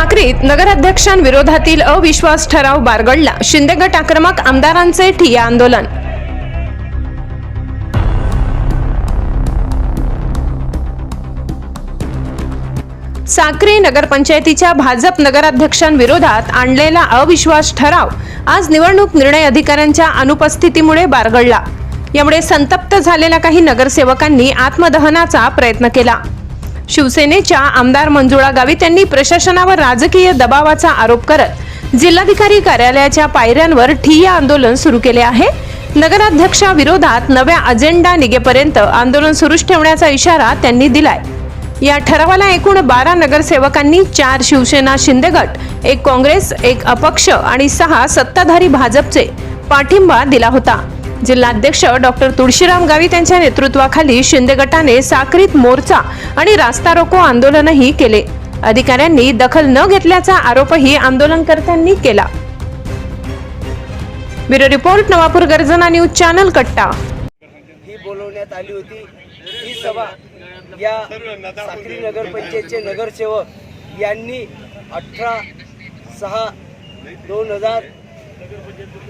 साक्रीत नगराध्यक्षांविरोधातील अविश्वास ठराव बारगडला. शिंदे गट आक्रमक आमदारांचे ठिया आंदोलन. साक्री नगरपंचायतीच्या भाजप नगराध्यक्षांविरोधात आणलेला अविश्वास ठराव आज निवडणूक निर्णय अधिकाऱ्यांच्या अनुपस्थितीमुळे बारगडला. यामुळे संतप्त झालेल्या काही नगरसेवकांनी आत्मदहनाचा प्रयत्न केला. शिवसेनेच्या आमदार मंजुळा गावित यांनी प्रशासनावर राजकीय दबावाचा आरोप करत जिल्हाधिकारी कार्यालयाच्या पायऱ्यांवर ठिय्या आंदोलन सुरू केले आहे. नगराध्यक्षाविरोधात नव्या अजेंडा निघेपर्यंत आंदोलन सुरूच ठेवण्याचा इशारा त्यांनी दिलाय. या ठरावाला एकूण बारा नगरसेवकांनी चार शिवसेना शिंदे गट एक काँग्रेस एक अपक्ष आणि सहा सत्ताधारी भाजपचे पाठिंबा दिला होता. जिल्हाध्यक्ष डॉक्टर तुळशीराम गावित यांच्या नेतृत्वाखाली शिंदे गटाने साक्रीत मोर्चा आणि रास्ता रोको आंदोलनही केले. अधिकाऱ्यांनी दखल न घेतल्याचा आरोपही आंदोलनकर्त्यांनी केला. ब्युरो रिपोर्ट नवापूर गर्जना न्यूज चॅनल कट्टा. ही बोलवण्यात आली होती. ही सभा या साक्री नगरपंचायतचे नगरसेवक यांनी अठरा सहा दोन हजार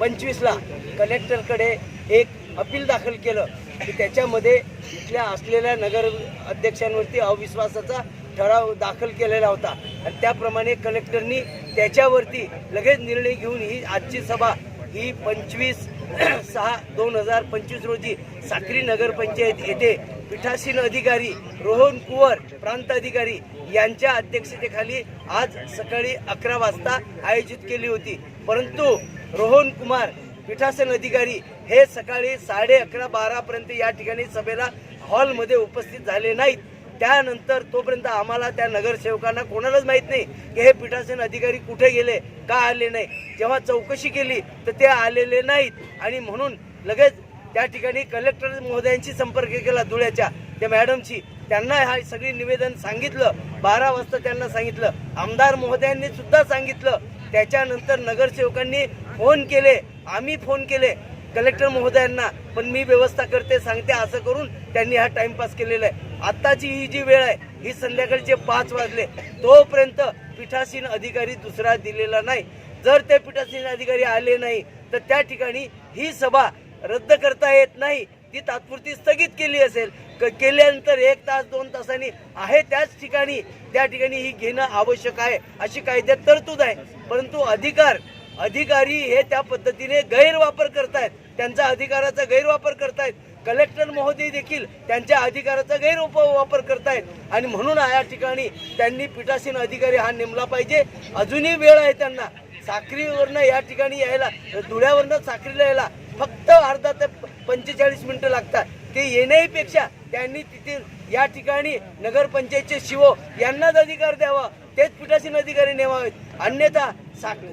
पंचवीसला कलेक्टरकडे एक अपील दाखल केलं की त्याच्यामध्ये इथल्या असलेल्या नगर अध्यक्षांवरती अविश्वासाचा ठराव दाखल केलेला होता. आणि त्याप्रमाणे कलेक्टरनी त्याच्यावरती लगेच निर्णय घेऊन ही आजची सभा ही पंचवीस सहा दोन हजार पंचवीस रोजी साक्री नगरपंचायत येथे पीठासीन अधिकारी रोहन कुवर प्रांत अधिकारी यांच्या अध्यक्षतेखाली आज सकाळी अकरा वाजता आयोजित केली होती. परंतु रोहन कुमार पीठासन अधिकारी हे सकाळी साडे अकरा बारापर्यंत या ठिकाणी सभेला हॉलमध्ये उपस्थित झाले नाहीत. त्यानंतर तोपर्यंत आम्हाला त्या नगरसेवकांना कोणालाच माहीत नाही की हे पीठासन अधिकारी कुठे गेले का आले नाही. जेव्हा चौकशी केली तर ते आलेले नाहीत. आणि म्हणून लगेच त्या ठिकाणी कलेक्टर महोदयांशी संपर्क केला धुळ्याच्या. त्या मॅडमशी त्यांना हा सगळी निवेदन सांगितलं. बारा वाजता त्यांना सांगितलं. आमदार महोदयांनी सुद्धा सांगितलं. त्याच्यानंतर नगरसेवकांनी फोन केले. आम्ही फोन केले कलेक्टर महोदयांना पण मी व्यवस्था करते सांगते असं करून त्यांनी हा टाइमपास केलेला आहे. आत्ताची ही जी वेळ आहे ही संध्याकाळचे पाच वाजले तोपर्यंत पीठासीन अधिकारी दुसरा दिलेला नाही. जर ते पीठासीन अधिकारी आले नाही तर त्या ठिकाणी ही सभा रद्द करता येत नाही. ती तात्पुरती स्थगित केली असेल. क- केल्यानंतर एक तास दोन तासांनी आहे त्याच ठिकाणी. त्या ठिकाणी ही घेणं आवश्यक आहे अशी कायद्यात तरतूद आहे. परंतु अधिकार अधिकारी हे त्या पद्धतीने गैरवापर करतायत. त्यांचा अधिकाराचा गैरवापर करतायत. कलेक्टर महोदय देखील त्यांच्या अधिकाराचा गैरवापर करतायत. आणि म्हणून या ठिकाणी त्यांनी पीठासीन अधिकारी हा नेमला पाहिजे. अजूनही वेळ आहे त्यांना. साखरीवरनं या ठिकाणी यायला धुळ्यावरनं साखरीला यायला फक्त अर्धा ते पंचेचाळीस मिनिटं लागतात. ते येण्यापेक्षा त्यांनी तिथे या ठिकाणी नगरपंचायतचे शिवो यांनाच अधिकार द्यावा. तेच पीठासीन अधिकारी नेमावेत अन्यथा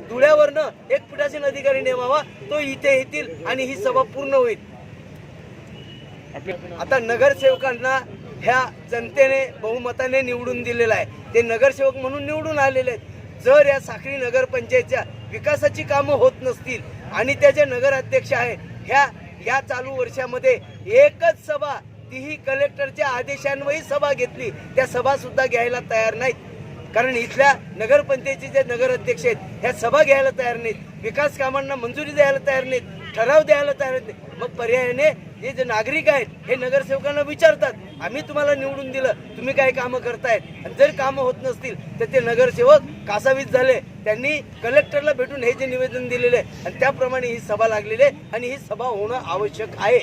धुळ्यावरनं एक पीठासीन अधिकारी नेमावा तो इथे येतील आणि ही सभा पूर्ण होईल. आता नगरसेवकांना ह्या जनतेने बहुमताने निवडून दिलेला आहे. ते नगरसेवक म्हणून निवडून आलेले आहेत. जर या साखळी नगरपंचायतच्या विकासाची कामं होत नसतील आणि त्याचे नगराध्यक्ष आहेत ह्या या चालू वर्षामध्ये एकच सभा तीही कलेक्टरच्या आदेशांवरही सभा घेतली त्या सभा सुद्धा घ्यायला तयार नाहीत. कारण इथल्या नगरपंचायतीचे जे नगराध्यक्ष आहेत ह्या सभा घ्यायला तयार नाहीत. विकास कामांना मंजुरी द्यायला तयार नाहीत. ठराव द्यायला तयार नाहीत. मग पर्यायाने हे जे नागरिक आहेत हे नगरसेवकांना विचारतात आम्ही तुम्हाला निवडून दिलं तुम्ही काय कामं करतायत? आणि जर कामं होत नसतील तर ते नगरसेवक कासावीस झाले. त्यांनी कलेक्टरला भेटून हे जे निवेदन दिलेले आहे आणि त्याप्रमाणे ही सभा लागलेली आहे आणि ही सभा होणं आवश्यक आहे.